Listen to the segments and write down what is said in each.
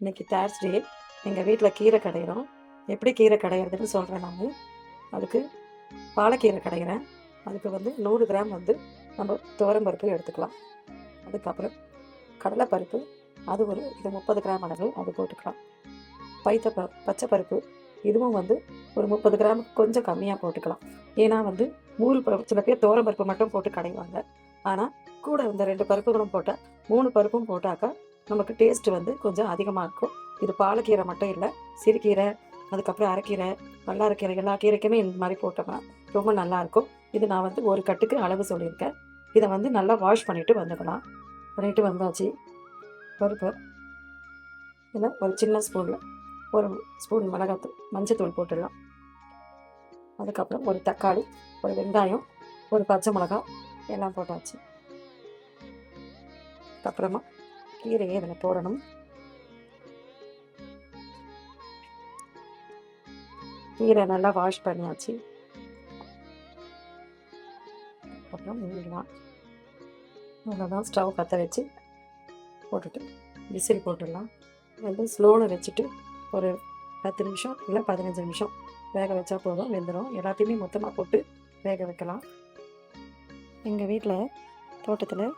இன்னைக்கு தேர்ஸ்டே எங்கள் வீட்டில் கீரை கடையிறோம். எப்படி கீரை கடையிறதுன்னு சொல்கிறேன் நான். அதுக்கு பாலக்கீரை கடையிறேன். அதுக்கு வந்து நூறு கிராம் வந்து நம்ம துவரம்பருப்பு எடுத்துக்கலாம். அதுக்கப்புறம் கடலைப்பருப்பு அது ஒரு இது முப்பது கிராம் அளவு அது போட்டுக்கலாம். பைத்த ப பச்சை பருப்பு இதுவும் வந்து ஒரு முப்பது கிராம் கொஞ்சம் கம்மியாக போட்டுக்கலாம். ஏன்னா வந்து மூணு பருப்பு சில பேர் துவரம்பருப்பு மட்டும் போட்டு கடைவாங்க. ஆனால் கூட இந்த ரெண்டு பருப்புகளும் போட்டால் மூணு பருப்பும் போட்டாக்கா நமக்கு டேஸ்ட் வந்து கொஞ்சம் அதிகமாக இருக்கும். இது பாலக்கீரை மட்டும் இல்லை சிறுகீரை அதுக்கப்புறம் அரைக்கீரை வல்லாரக்கீரை எல்லா கீரைக்குமே இந்த மாதிரி போட்டோம்னா ரொம்ப நல்லாயிருக்கும் இது நான் வந்து ஒரு கட்டுக்கு அளவு சொல்லியிருக்கேன். இதை வந்து நல்லா வாஷ் பண்ணிவிட்டு வந்துக்கலாம். பண்ணிட்டு வந்தாச்சு. பருப்பு. இல்லை ஒரு சின்ன ஸ்பூனில் ஒரு ஸ்பூன் மிளகாத்தூள் மஞ்சத்தூள் போட்டுடலாம். அதுக்கப்புறம் ஒரு தக்காளி ஒரு வெங்காயம் ஒரு பச்சை மிளகாய் எல்லாம் போட்டாச்சு. அப்புறமா கீரையை இதில் போடணும். கீரை நல்லா வாஷ் பண்ணியாச்சு. அப்புறம் மூடிடலாம் அவ்வளோதான் ஸ்டவ் பற்ற வச்சு போட்டுட்டு விசில் போட்டுடலாம். வந்து ஸ்லோவில் வச்சுட்டு ஒரு பத்து நிமிஷம் இல்லை பதினஞ்சு நிமிஷம் வேக வச்சா போதும் வெந்துடும் எல்லாத்தையுமே மொத்தமாக போட்டு வேக வைக்கலாம். எங்கள் வீட்டில் தோட்டத்தில்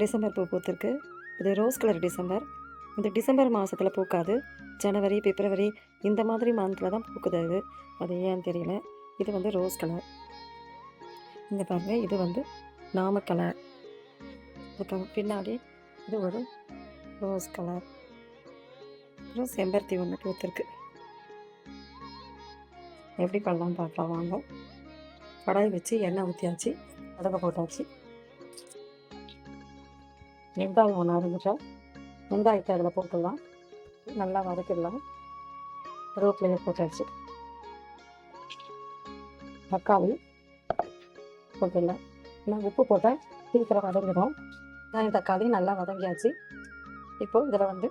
டிசம்பர் பூ பூத்திருக்கு. இது ரோஸ் கலர் டிசம்பர் இந்த டிசம்பர் மாதத்தில் பூக்காது. ஜனவரி பிப்ரவரி இந்த மாதிரி மாதத்தில் தான் பூக்குது அது. அது ஏன்னு தெரியல. இது வந்து ரோஸ் கலர் இந்த பாருங்கள் இது வந்து நாம கலர் பின்னாடி இது ஒரு ரோஸ் கலர் அப்புறம் செம்பருத்தி ஒன்று பூத்திருக்கு. எப்படி பண்ணலாம் பார்க்கலாம் வாங்க. கடாய் வச்சு எண்ணெய் ஊற்றியாச்சு கடுகு போட்டாச்சு. வெங்காயம் ஒன்று அரைஞ்சிட்டா வெங்காயத்தை அதில் போட்டுடலாம். நல்லா வதக்கிடலாம். ரோட்லேயே போட்டாச்சு தக்காளி போட்டுடலாம். நான் உப்பு போட்டேன் சீக்கிரம் வதங்கிடும். வெங்காயம் தக்காளி நல்லா வதங்கியாச்சு. இப்போது இதில் வந்து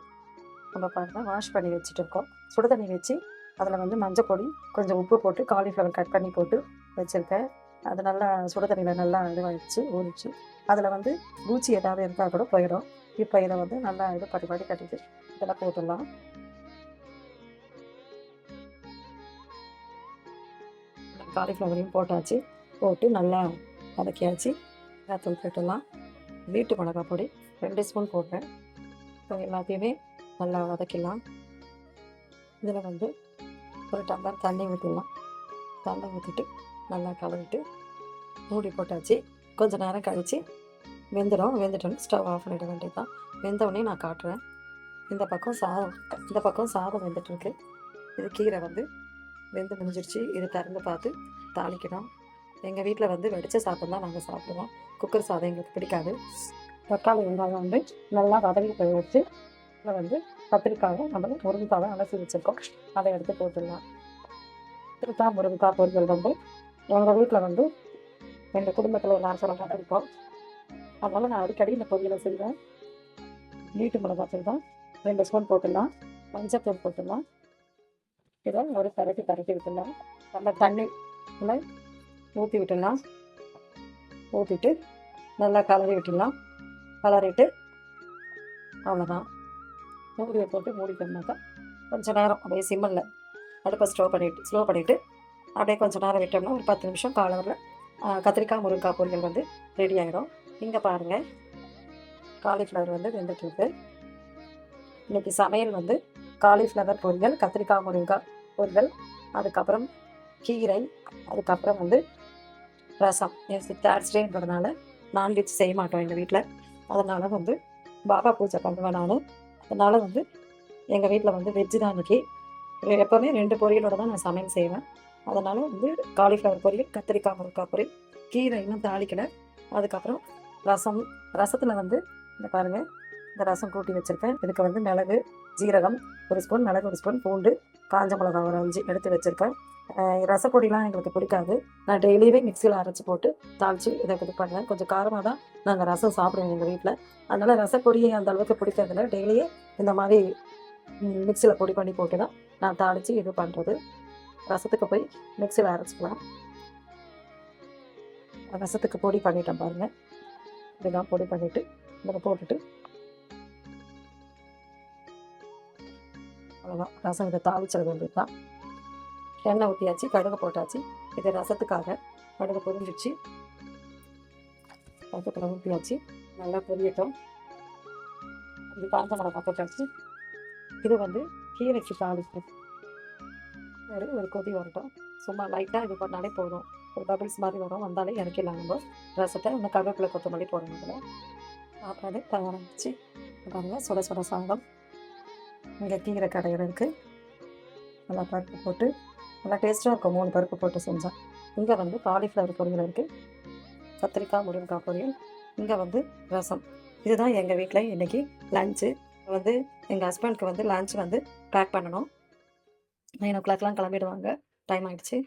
நம்ம பாருங்கள் வாஷ் பண்ணி வச்சுட்டு இருக்கோம் சுடு தண்ணி வச்சு அதில் வந்து மஞ்சள் பொடி கொஞ்சம் உப்பு போட்டு காலிஃப்ளவர் கட் பண்ணி போட்டு வச்சுருக்கேன். அது நல்லா சுடு தண்ணியில் நல்லா இதுவாகிடுச்சு ஊறிச்சு அதில் வந்து பூச்சி ஏதாவது இருந்தால் கூட போயிடும். இப்போ இதை வந்து நல்லா இது படி படி கட்டிட்டு இதெல்லாம் போட்டுடலாம். காலிஃப்ளவரையும் போட்டாச்சு. போட்டு நல்லா வதக்கியாச்சு. மிளகாத்தூள் போட்டுடலாம். வீட்டு மிளகா பொடி ரெண்டு ஸ்பூன் போட்டேன். இப்போ எல்லாத்தையுமே நல்லா வதக்கிடலாம். இதில் வந்து ஒரு டம்ளர் தண்ணி ஊற்றிடலாம் தண்ணி ஊற்றிட்டு நல்லா கலந்துட்டு மூடி போட்டாச்சு. கொஞ்சம் நேரம் கழித்து வெந்துடும். வெந்துட்டோன்னு ஸ்டவ் ஆஃப் பண்ணிட வேண்டியது தான் வெந்தவுடனே நான் காட்டுறேன். இந்த பக்கம் சாதம் இந்த பக்கம் சாதம் வெந்துட்டுருக்கு. இது கீரை வந்து வெந்து முடிஞ்சிருச்சு. இது திறந்து பார்த்து தாளிக்கணும். எங்கள் வீட்டில் வந்து வெடிச்ச சாதம் தான் நாங்கள் சாப்பிடுவோம். குக்கர் சாதம் எங்களுக்கு பிடிக்காது. தக்காளி வெங்காயம் வந்து நல்லா வதங்கி போய் வச்சு அதில் வந்து கத்திரிக்காயும் நம்ம முருங்கைக்காவை அலசி வச்சுருக்கோம். அதை எடுத்து போட்டுடலாம். திருத்தா முருங்கைக்காய் பொருட்கள் வந்து எங்கள் வீட்டில் வந்து எங்கள் குடும்பத்தில் ஒரு எல்லாரும் சொல்ல இருக்கோம் அதனால் நான் அடிக்கடி இந்த பொரியலை செய்வேன். நீட்டு மிளகா செய்வேன் ரெண்டு ஸ்பூன் போட்டுடலாம். மஞ்சத்தூள் போட்டுடலாம். இதை ஒரு பரட்டி பரட்டி விட்டுடலாம். நல்லா தண்ணி ஊற்றி விட்டுடலாம். ஊற்றிட்டு நல்லா கலரி விட்டுடலாம். கலரிட்டு அவ்வளோதான் மூடியை போட்டு மூடிட்டோம்னாக்கா கொஞ்சம் நேரம் அப்படியே சிம்மில் அடுப்பை ஸ்டோ பண்ணிவிட்டு ஸ்லோ பண்ணிவிட்டு அப்படியே கொஞ்சம் நேரம் விட்டோம்னா ஒரு பத்து நிமிஷம் காலவரில் கத்திரிக்காய் முருங்கைக்காய் பொரியல் வந்து ரெடி ஆகிடும் நீங்கள் பாருங்கள் காலிஃப்ளவர் வந்து வெந்துட்டுருக்கு. இன்றைக்கி சமையல் வந்து காலிஃப்ளவர் பொரியல் கத்திரிக்காய் முருங்கைக்காய் பொரியல். அதுக்கப்புறம் கீரை அதுக்கப்புறம் வந்து ரசம். தேர்ஸ்டேன்றதுனால நான்வெஜ் செய்ய மாட்டோம் எங்கள் வீட்டில் அதனால் வந்து பாபா பூஜை பண்ணுவேன் நான். அதனால் வந்து எங்கள் வீட்டில் வந்து வெஜ்ஜு தான் இன்றைக்கி எப்போவுமே ரெண்டு பொரியலோட தான் நான் சமையல் செய்வேன். அதனால் வந்து காலிஃப்ளவர் பொரியல் கத்திரிக்காய் முருக்காய் பொரியல் கீரை இன்னும் தாளிக்கலை. அதுக்கப்புறம் ரசம் ரசத்தில் வந்து இந்த பாருங்கள் இந்த ரசம் கூட்டி வச்சுருக்கேன். இதுக்கு வந்து மிளகு ஜீரகம் ஒரு ஸ்பூன் மிளகு ஒரு ஸ்பூன் பூண்டு காஞ்ச மிளகா ஒரு அஞ்சு எடுத்து வச்சுருக்கேன். ரசப்பொடிலாம் எங்களுக்கு பிடிக்காது. நான் டெய்லியுமே மிக்சியில் அரைச்சி போட்டு தாளித்து இதை இது பண்ணுவேன். கொஞ்சம் காரமாக தான் நாங்கள் ரசம் சாப்பிடுவோம் எங்கள் வீட்டில் அதனால் ரசப்பொடியை அந்த அளவுக்கு பிடிக்கிறதுல டெய்லியே இந்த மாதிரி மிக்சியில் பொடி பண்ணி போட்டு தான் நான் தாளித்து இது பண்ணுறது ரசத்துக்கு போய் மிக்சியில் அரைச்சிக்கலாம். ரசத்துக்கு பொடி பண்ணிட்டேன் பாருங்கள் இதெல்லாம் பொடி பண்ணிவிட்டு இதில் போட்டுட்டு. அவ்வளோதான் ரசம் இதை தாளிச்சிட வேண்டியது தான் எண்ணெய் ஊற்றியாச்சு கடுகு போட்டாச்சு. இது ரசத்துக்காக கடுகு பொரிஞ்சிச்சு பக்கத்தில் ஊற்றியாச்சு நல்லா பொரியட்டும். இது காஞ்ச மிளகா போட்டாச்சு. இது வந்து கீரைக்கு தாளிப்பு. ஒரு ஒரு கொதி வரட்டும். சும்மா லைட்டாக இது பண்ணாலே போதும். ஒரு பபிள்ஸ் மாதிரி வரும். வந்தாலே இறக்கிடலாம் நம்ம ரசத்தை இந்த கருவேப்பிலை கொத்தமல்லி போடணும் இதில் சாப்பாடு பாருங்க சுட சுட சாதம். இங்கே கீரை கடையில் இருக்குது நல்லா பருப்பு போட்டு நல்லா டேஸ்ட்டாக இருக்கும். மூணு பருப்பு போட்டு செஞ்சேன் இங்கே வந்து காலிஃப்ளவர் பொரியல் இருக்குது கத்திரிக்காய் முருங்கைக்காய் பொரியல். இங்கே வந்து ரசம். இதுதான் எங்கள் வீட்டில் இன்றைக்கி லஞ்சு வந்து எங்கள் ஹஸ்பண்ட்க்கு வந்து லஞ்ச் வந்து பேக் பண்ணணும். நைன் ஓ கிளாக்லாம் கிளம்பிடுவாங்க. டைம் ஆகிடுச்சு